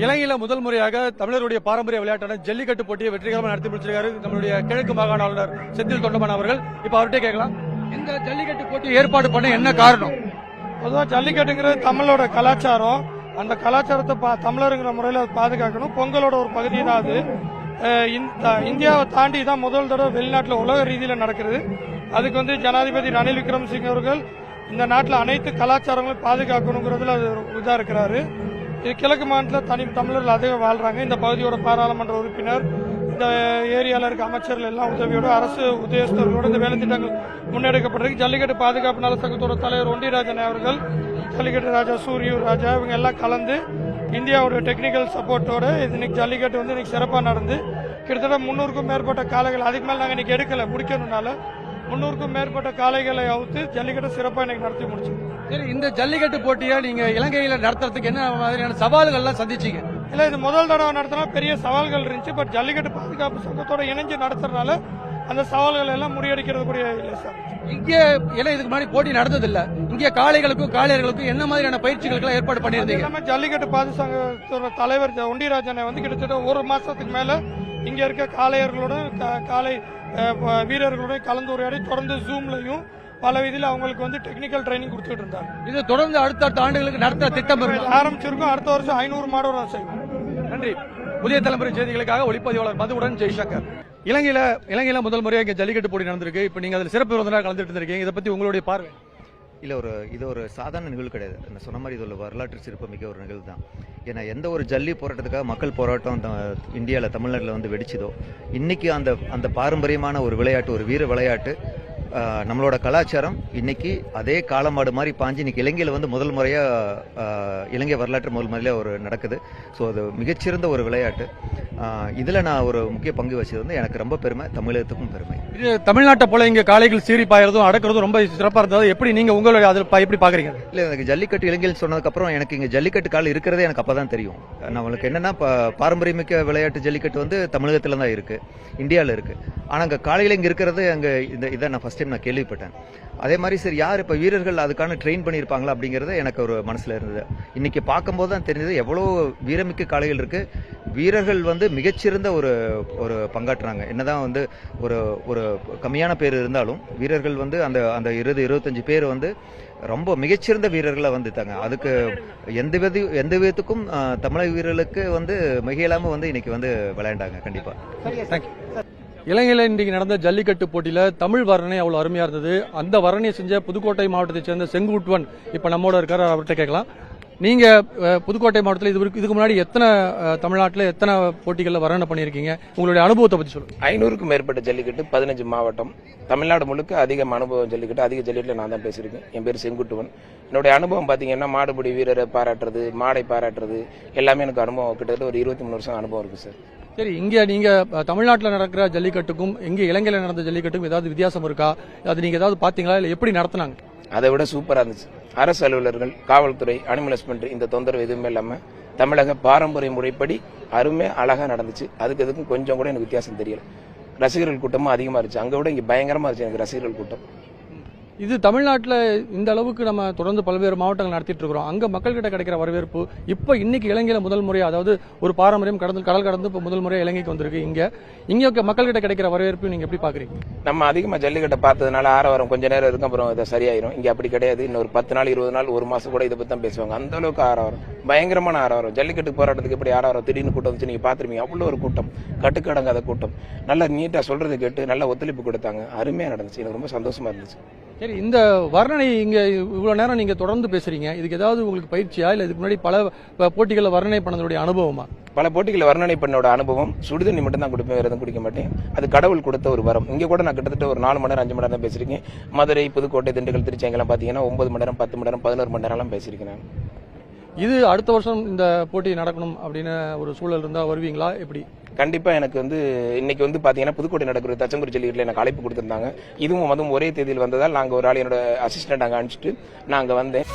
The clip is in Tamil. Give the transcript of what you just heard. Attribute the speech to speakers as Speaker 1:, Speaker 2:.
Speaker 1: இலங்கையில முதல் முறையாக தமிழருடைய பாரம்பரிய விளையாட்டான ஜல்லிக்கட்டு போட்டியை வெற்றிகரமாக நடத்தி முடிச்சிருக்காரு நம்மளுடைய கிழக்கு மாகாண ஆளுநர் செந்தில் தொண்டமான் அவர்கள். இப்ப அவர்கிட்ட கேட்கலாம். இந்த ஜல்லிக்கட்டு போட்டி ஏற்பாடு பண்ண என்ன காரணம்?
Speaker 2: பொதுவாக ஜல்லிக்கட்டுங்கிறது தமிழோட கலாச்சாரம். அந்த கலாச்சாரத்தை பா தமிழருங்கிற முறையில் பாதுகாக்கணும். பொங்கலோட ஒரு பகுதி தான் அது இந்தியாவை தாண்டி தான் முதல் தடவை வெளிநாட்டில் உலக ரீதியில் நடக்கிறது. அதுக்கு வந்து ஜனாதிபதி ரணில் விக்ரமசிங்க அவர்கள் இந்த நாட்டில் அனைத்து கலாச்சாரங்களும் பாதுகாக்கணுங்கிறதுல அது இதாக இருக்கிறாரு. இது கிழக்கு மாநிலத்தில் தனி தமிழர்கள் அதிகம் வாழ்றாங்க. இந்த பகுதியோட பாராளுமன்ற உறுப்பினர் இந்த ஏரியாவில் இருக்க அமைச்சர்கள் எல்லாம் உதவியோட அரசு உதயஸ்தர்களோட இந்த வேலை திட்டங்கள் முன்னெடுக்கப்பட்டிருக்கு ஜல்லிக்கட்டு பாதுகாப்பு நல சங்கத்தோட தலைவர் ஒண்டிராஜன் அவர்கள் ஜல்லிக்கட்டு ராஜா சூரியூர் ராஜா இவங்க எல்லாம் கலந்து இந்தியாவோட டெக்னிக்கல் சப்போர்ட்டோட இது இன்னைக்கு ஜல்லிக்கட்டு வந்து இன்னைக்கு சிறப்பாக நடந்து கிட்டத்தட்ட முந்நூறுக்கும் மேற்பட்ட காளைகள் அதுக்கு மேலே நாங்கள் இன்னைக்கு எடுக்கலை முடிக்கணும்னால முந்நூறுக்கும் மேற்பட்ட காளைகளை அவுத்து ஜல்லிக்கட்டை சிறப்பாக இன்னைக்கு நடத்தி முடிச்சோம்.
Speaker 1: சரி இந்த ஜல்லிக்கட்டு போட்டியை நீங்க இலங்கையில நடத்துறதுக்கு என்ன மாதிரியான சவால்கள் எல்லாம் சந்திச்சீங்க?
Speaker 2: இல்லை இது முதல் தடவை நடத்தினா பெரிய சவால்கள் இருந்துச்சு பட் ஜல்லிக்கட்டு பாதுகாப்பு சங்கத்தோட இணைஞ்சு நடத்துறதுனால அந்த சவால்கள் எல்லாம் முறியடிக்கிறது கூடிய இல்லை சார்
Speaker 1: இங்கே எல்லாம் இதுக்கு முன்னாடி போட்டி நடந்தது இல்ல இங்கே காளைகளுக்கும் காளையர்களுக்கும் என்ன மாதிரியான பயிற்சிகளுக்கு ஏற்பாடு பண்ணியிருந்தீங்க?
Speaker 2: எல்லாமே ஜல்லிக்கட்டு பாது சங்கத்தோட தலைவர் ஒண்டிராஜனை வந்து கிட்டத்தட்ட ஒரு மாசத்துக்கு மேல இங்க இருக்க காளையர்களோட காளை அஹ், ப- வீரர்களோட கலந்துரையாடி தொடர்ந்து ஜூம்லயும் பல விதியில் அவங்களுக்கு வந்து டெக்னிக்கல் ட்ரைனிங் கொடுத்துட்டு இருந்தாங்க.
Speaker 1: இது தொடர்ந்து அடுத்தடுத்த ஆண்டுகளுக்கு நடத்த திட்டம்?
Speaker 2: ஆரம்பிச்சிருக்கோம். அடுத்த வருஷம் ஐநூறு மாடோட செய்வோம்.
Speaker 1: நன்றி. புதிய தலைமுறை செய்திகளுக்காக ஒளிப்பதிவாளர் மதுவுடன் ஜெய்சங்கர். இலங்கையில இலங்கையில முதல் முறையாக இங்க ஜல்லிக்கட்டு போட்டி நடந்திருக்கு. இப்ப நீங்க அதுல சிறப்பு விருந்தினராக கலந்துட்டு இருந்திருக்கீங்க. இதை பத்தி உங்களுடைய பார்வை?
Speaker 3: இல்லை ஒரு இது ஒரு சாதாரண நிகழ்வு கிடையாது. நான் சொன்ன மாதிரி இது ஒரு வரலாற்று சிறப்புமிக்க ஒரு நிகழ்வு தான். ஏன்னா எந்த ஒரு ஜல்லி போராட்டத்துக்காக மக்கள் போராட்டம் இந்தியாவில் தமிழ்நாட்டில் வந்து வெடிச்சதோ இன்னைக்கு அந்த அந்த பாரம்பரியமான ஒரு விளையாட்டு ஒரு வீர விளையாட்டு நம்மளோட கலாச்சாரம் இன்னைக்கு அதே காலமாடு மாதிரி பாஞ்சு இன்னைக்கு இலங்கையில் வந்து முதல் முறையாக இலங்கை வரலாற்று முதல் முறையில் ஒரு நடக்குது. ஸோ அது மிகச்சிறந்த ஒரு விளையாட்டு. இதில் நான் ஒரு முக்கிய பங்கு வச்சது வந்து எனக்கு ரொம்ப பெருமை தமிழகத்துக்கும் பெருமை.
Speaker 1: இது தமிழ்நாட்டை போல இங்க காளைகள் சீறி பாயறதும் அடக்கிறதும் ரொம்ப சிறப்பா இருந்தது. எப்படி நீங்க உங்களுடைய அதில் எப்படி பாக்குறீங்க?
Speaker 3: இல்லை எனக்கு ஜல்லிக்கட்டு இலங்கையில் சொன்னதுக்கப்புறம் எனக்கு இங்கே ஜல்லிக்கட்டு கால் இருக்கிறதே எனக்கு அப்போ தான் தெரியும் நம்மளுக்கு என்னன்னா பாரம்பரியமிக்க விளையாட்டு ஜல்லிக்கட்டு வந்து தமிழகத்தில் தான் இருக்கு இந்தியாவில் இருக்கு. ஆனால் அங்கே காலையில் இங்கே இருக்கிறது அங்கே இந்த இதை நான் ஃபர்ஸ்ட் டைம் நான் கேள்விப்பட்டேன். அதே மாதிரி சரி யார் இப்போ வீரர்கள் அதுக்கான ட்ரெயின் பண்ணியிருப்பாங்களா அப்படிங்கிறது எனக்கு ஒரு மனசில் இருந்தது. இன்னைக்கு பார்க்கும்போது தான் தெரிஞ்சது எவ்வளோ வீரமிக்க காளைகள் இருக்கு. வீரர்கள் வந்து மிகச்சிறந்த ஒரு ஒரு பங்காற்றுறாங்க. என்னதான் வந்து ஒரு ஒரு கம்மியான பேர் இருந்தாலும் வீரர்கள் வந்து அந்த அந்த இருபது இருபத்தஞ்சு பேர் வந்து ரொம்ப மிகச்சிறந்த வீரர்களாக வந்துட்டாங்க அதுக்கு எந்த வித எந்த விதத்துக்கும் தமிழக வீரர்களுக்கு வந்து மிகையில்லாமல் வந்து இன்னைக்கு வந்து விளையாண்டாங்க கண்டிப்பாக
Speaker 1: தேங்க்யூ இலங்கையில் இன்றைக்கு நடந்த ஜல்லிக்கட்டு போட்டியில தமிழ் வர்ணனை அவ்வளவு அருமையா இருந்தது. அந்த வர்ணனையை செஞ்ச புதுக்கோட்டை மாவட்டத்தை சேர்ந்த செங்குட்டுவன் இப்ப நம்மோட இருக்காரு அவர்கிட்ட கேட்கலாம். நீங்க புதுக்கோட்டை மாவட்டத்தில் இது இதுக்கு முன்னாடி எத்தனை தமிழ்நாட்டுல எத்தனை போட்டிகள்ல வர்ணனை பண்ணியிருக்கீங்க? உங்களுடைய அனுபவத்தை பத்தி சொல்லுங்க.
Speaker 4: ஐநூறுக்கும் மேற்பட்ட ஜல்லிக்கட்டு பதினஞ்சு மாவட்டம். தமிழ்நாடு முழுக்க அதிகம் அனுபவம் ஜல்லிக்கட்டு அதிக ஜல்லிக்கட்டில் நான் தான் பேசியிருக்கேன். என் பேர் செங்குட்டுவன். என்னுடைய அனுபவம் பார்த்தீங்கன்னா மாடுபிடி வீரரை பாராட்டுறது மாடை பாராட்டுறது எல்லாமே எனக்கு அனுபவம் கிட்டத்தட்ட ஒரு இருபத்தி மூணு வருஷம் அனுபவம் இருக்கு சார்.
Speaker 1: சரி இங்க நீங்க அஹ், தமிழ்நாட்டுல நடக்கிற ஜல்லிக்கட்டுக்கும் இங்க இலங்கையில நடந்த ஜல்லிக்கட்டுக்கும் ஏதாவது வித்தியாசம் இருக்கா? அது நீங்க ஏதாவது பாத்தீங்களா? இல்ல எப்படி நடத்துனாங்க?
Speaker 4: அதை விட சூப்பராக இருந்துச்சு. அரசு அலுவலர்கள் காவல்துறை அனிமல் இந்த தொந்தரவு எதுவுமே இல்லாமல் தமிழக பாரம்பரிய முறைப்படி அருமை அழகாக நடந்துச்சு. அதுக்கு எதுக்கும் கொஞ்சம் கூட எனக்கு வித்தியாசம் தெரியல. ரசிகர்கள் கூட்டமும் அதிகமாக இருந்துச்சு. அங்கே விட இங்கே பயங்கரமாக இருந்துச்சு எனக்கு ரசிகர்கள் கூட்டம்.
Speaker 1: இது தமிழ்நாட்டில் இந்த அளவுக்கு நம்ம தொடர்ந்து பல்வேறு மாவட்டங்கள் நடத்திட்டு இருக்கிறோம். அங்கே மக்கள்கிட்ட கிடைக்கிற வரவேற்பு இப்போ இன்னைக்கு இலங்கையில் முதல் முறையாக அதாவது ஒரு பாரம்பரியம் கடந்து கடல் கடந்து இப்போ முதல் முறையாக இலங்கைக்கு வந்திருக்கு. இங்கே இங்கே இருக்க மக்கள்கிட்ட கிடைக்கிற வரவேற்பு நீங்கள் எப்படி பார்க்குறீங்க
Speaker 4: நம்ம அதிகமாக ஜல்லிக்கட்டை பார்த்ததுனால ஆரவாரம் கொஞ்ச நேரம் இருக்கும் அப்புறம் இது சரியாயிரும். இங்கே அப்படி கிடையாது. இன்னொரு பத்து நாள் இருபது நாள் ஒரு மாதம் கூட இதை பற்றி தான் பேசுவாங்க. அந்த அளவுக்கு ஆரவாரம். பயங்கரமான ஆரவாரம். ஜல்லிக்கட்டு போராட்டத்துக்கு எப்படி ஆரவாரம்? திடீர்னு கூட்டம் வந்து நீங்கள் பார்த்துருவீங்க அவ்வளோ ஒரு கூட்டம். கட்டுக்கடங்காத கூட்டம். நல்லா நீட்டாக சொல்கிறது கேட்டு நல்லா ஒத்துழைப்பு கொடுத்தாங்க. அருமையாக நடந்துச்சு. எனக்கு ரொம்ப சந்தோஷமாக இருந்துச்சு.
Speaker 1: சரி இந்த வர்ணனை இங்க இவ்வளவு நேரம் நீங்க தொடர்ந்து பேசுறீங்க. இதுக்கு ஏதாவது உங்களுக்கு பயிற்சியா? இல்ல இதுக்கு முன்னாடி பல போட்டிகளில் வர்ணனை பண்ணதுடைய அனுபவமா?
Speaker 4: பல போட்டிகளை வர்ணனை பண்ணோட அனுபவம் சுடுதண்ணி மட்டும் தான் கொடுப்பேன் வேறு எதுவும் குடிக்க மாட்டேன். அது கடவுள் கொடுத்த ஒரு வரம். இங்கே கூட நான் கிட்டத்தட்ட ஒரு நாலு மணி நேரம் அஞ்சு மணி நேரம் தான் பேசியிருக்கேன். மதுரை புதுக்கோட்டை திண்டுக்கல் திருச்சி எங்கெல்லாம் பார்த்தீங்கன்னா ஒன்பது மணி நேரம் பத்து மணி நேரம் பதினோரு மணி நேரம்லாம் பேசியிருக்கேன் நான்.
Speaker 1: இது அடுத்த வருஷம் இந்த போட்டி நடக்கணும் அப்படின்னு ஒரு சூழல் இருந்தா வருவீங்களா? எப்படி?
Speaker 4: கண்டிப்பா எனக்கு வந்து இன்னைக்கு வந்து பாத்தீங்கன்னா புதுக்கோட்டை நடக்கிற தச்சங்குடி ஜல்லிக்கட்டில் எனக்கு அழைப்பு கொடுத்திருந்தாங்க. இதுவும் அதுவும் ஒரே தேதியில் வந்ததால் நாங்கள் ஒரு ஆள் என்னோட அசிஸ்டன்ட் அங்கே அனுப்பிச்சிட்டு நான் அங்கே வந்தேன்.